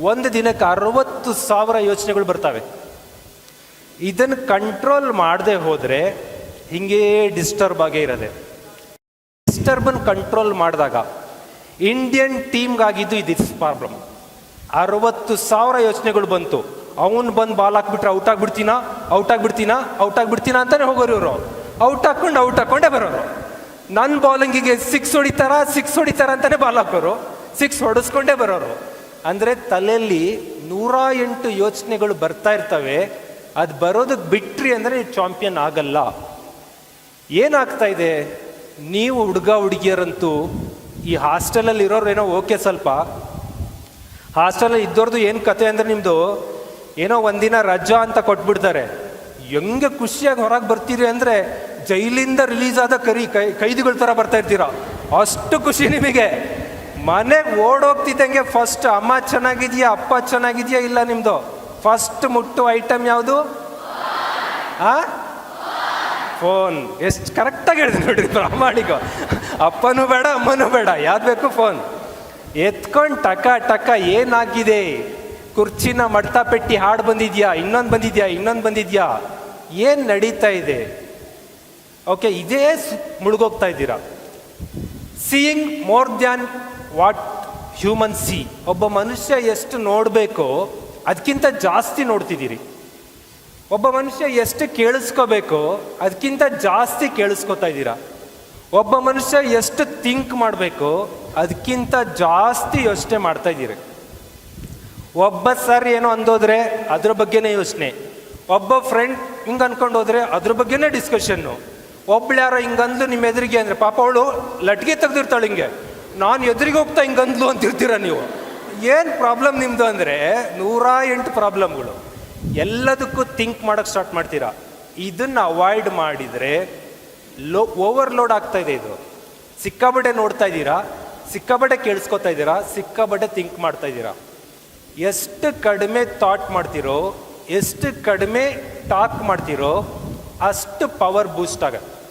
ಒಂದು ದಿನಕ್ಕೆ ಅರವತ್ತು ಸಾವಿರ ಯೋಚನೆಗಳು ಬರ್ತವೆ. ಇದನ್ನು ಕಂಟ್ರೋಲ್ ಮಾಡದೆ ಹೋದರೆ ಹಿಂಗೇ ಡಿಸ್ಟರ್ಬ್ ಆಗೇ ಇರದೆ. ಡಿಸ್ಟರ್ಬನ್ ಕಂಟ್ರೋಲ್ ಮಾಡಿದಾಗ ಇಂಡಿಯನ್ ಟೀಮ್ಗಾಗಿದ್ದು ಇದು ಪ್ರಾಬ್ಲಮ್ ಅರವತ್ತು ಸಾವಿರ ಯೋಚನೆಗಳು ಬಂತು. ಅವನು ಬಂದು ಬಾಲ್ ಹಾಕ್ಬಿಟ್ರೆ ಔಟ್ ಆಗಿಬಿಡ್ತೀನಾ? ಔಟ್ ಆಗಿಬಿಡ್ತೀನಾ? ಔಟ್ ಆಗಿಬಿಡ್ತೀನ ಅಂತಾನೆ ಹೋಗೋರು ಇವರು. ಔಟ್ ಹಾಕ್ಕೊಂಡು ಔಟ್ ಹಾಕ್ಕೊಂಡೇ ಬರೋರು. ನನ್ನ ಬೌಲಿಂಗಿಗೆ ಸಿಕ್ಸ್ ಹೊಡಿತಾರ? ಸಿಕ್ಸ್ ಹೊಡಿತಾರ ಅಂತಾನೆ ಬಾಲ್ ಹಾಕೋರು. ಸಿಕ್ಸ್ ಹೊಡೆಸ್ಕೊಂಡೇ ಬರೋರು. ಅಂದರೆ ತಲೆಯಲ್ಲಿ ನೂರ ಎಂಟು ಯೋಚನೆಗಳು ಬರ್ತಾ ಇರ್ತವೆ. ಅದು ಬರೋದಕ್ಕೆ ಬಿಟ್ರಿ ಅಂದರೆ ಚಾಂಪಿಯನ್ ಆಗಲ್ಲ. ಏನಾಗ್ತಾ ಇದೆ? ನೀವು ಹುಡುಗ ಹುಡುಗಿಯರಂತೂ ಈ ಹಾಸ್ಟೆಲಲ್ಲಿ ಇರೋರು ಏನೋ ಓಕೆ ಸ್ವಲ್ಪ. ಹಾಸ್ಟೆಲಲ್ಲಿ ಇದ್ದೋರ್ದು ಏನು ಕತೆ ಅಂದರೆ ನಿಮ್ಮದು ಏನೋ ಒಂದಿನ ರಜಾ ಅಂತ ಕೊಟ್ಬಿಡ್ತಾರೆ. ಹೆಂಗೆ ಖುಷಿಯಾಗಿ ಹೊರಗೆ ಬರ್ತೀರಿ ಅಂದರೆ ಜೈಲಿಂದ ರಿಲೀಸ್ ಆದ ಕರಿ, ಕೈ, ಕೈದಿಗಳ ಥರ ಬರ್ತಾ ಇರ್ತೀರ? ಅಷ್ಟು ಖುಷಿ ನಿಮಗೆ. ಮನೆಗೆ ಓಡೋಗ್ತಿದ್ದಂಗೆ ಫಸ್ಟ್ ಅಮ್ಮ ಚೆನ್ನಾಗಿದೆಯಾ, ಅಪ್ಪ ಚೆನ್ನಾಗಿದೆಯಾ ಇಲ್ಲ ನಿಮ್ಮದು ಫಸ್ಟ್ ಮುಟ್ಟು ಐಟಮ್ ಯಾವುದು? ಆ? ಫೋನ್ ಎಷ್ಟು ಕರೆಕ್ಟಾಗಿ ಹೇಳಿದೆ ನೋಡಿ ಪ್ರಾಮಾಣಿಕ. ಅಪ್ಪನೂ ಬೇಡ, ಅಮ್ಮನೂ ಬೇಡ, ಯಾವ್ದು ಬೇಕು ಫೋನ್ ಎತ್ಕೊಂಡು ಟಕ ಟಕ ಏನಾಗಿದೆ? ಕುರ್ಚಿನ ಮಡ್ತಾ ಪೆಟ್ಟಿ ಹಾಡು ಬಂದಿದ್ಯಾ, ಇನ್ನೊಂದು ಬಂದಿದ್ಯಾ ಇನ್ನೊಂದು ಬಂದಿದ್ಯಾ? ಏನು ನಡೀತಾ ಇದೆ? ಓಕೆ ಇದೇ ಮುಳುಗೋಗ್ತಾ ಇದ್ದೀರಾ? Seeing more than what human see ಒಬ್ಬ ಮನುಷ್ಯ ಎಷ್ಟು ನೋಡಬೇಕೋ ಅದಕ್ಕಿಂತ ಜಾಸ್ತಿ ನೋಡ್ತಿದ್ದೀರಿ. ಒಬ್ಬ ಮನುಷ್ಯ ಎಷ್ಟು ಕೇಳಿಸ್ಕೋಬೇಕೋ ಅದಕ್ಕಿಂತ ಜಾಸ್ತಿ ಕೇಳಿಸ್ಕೊತಾ ಇದ್ದೀರಾ. ಒಬ್ಬ ಮನುಷ್ಯ ಎಷ್ಟು ಥಿಂಕ್ ಮಾಡಬೇಕು ಅದಕ್ಕಿಂತ ಜಾಸ್ತಿ ಯೋಚನೆ ಮಾಡ್ತಾ ಇದ್ದೀರಿ. ಒಬ್ಬ ಸರ್ ಏನೋ ಅಂದೋದ್ರೆ ಅದ್ರ ಬಗ್ಗೆನೇ ಯೋಚನೆ. ಒಬ್ಬ ಫ್ರೆಂಡ್ ಹಿಂಗೆ ಅನ್ಕೊಂಡು ಹೋದ್ರೆ ಅದ್ರ ಬಗ್ಗೆನೇ ಡಿಸ್ಕಷನ್ನು ಒಬ್ಳು ಯಾರೋ ಹಿಂಗಂದ್ಲು ನಿಮ್ಮ ಎದುರಿಗೆ ಅಂದರೆ ಪಾಪ ಅವಳು ಲಟ್ಗೆ ತೆಗೆದಿರ್ತಾಳೆ ಹಿಂಗೆ. ನಾನು ಎದುರಿಗೆ ಹೋಗ್ತಾ ಹಿಂಗಂದ್ಲು ಅಂತಿರ್ತೀರ ನೀವು? ಏನು ಪ್ರಾಬ್ಲಮ್ ನಿಮ್ಮದು ಅಂದರೆ ನೂರ ಎಂಟು ಪ್ರಾಬ್ಲಮ್ಗಳು ಎಲ್ಲದಕ್ಕೂ ಥಿಂಕ್ ಮಾಡೋಕ್ಕೆ ಸ್ಟಾರ್ಟ್ ಮಾಡ್ತೀರಾ? ಇದನ್ನು ಅವಾಯ್ಡ್ ಮಾಡಿದರೆ ಲೋ ಓವರ್ಲೋಡ್ ಆಗ್ತಾ ಇದೆ ಇದು. ಸಿಕ್ಕಾಬಟ್ಟೆ ನೋಡ್ತಾ ಇದ್ದೀರಾ? ಸಿಕ್ಕಾಬಟ್ಟೆ ಕೇಳಿಸ್ಕೊತಾ ಇದ್ದೀರಾ? ಸಿಕ್ಕಾಬಟ್ಟೆ ಥಿಂಕ್ ಮಾಡ್ತಾ ಇದ್ದೀರಾ? ಎಷ್ಟು ಕಡಿಮೆ ಥಾಟ್ ಮಾಡ್ತೀರೋ, ಎಷ್ಟು ಕಡಿಮೆ ಟಾಕ್ ಮಾಡ್ತೀರೋ, ಅಷ್ಟು ಪವರ್ ಬೂಸ್ಟ್ ಆಗತ್ತೆ.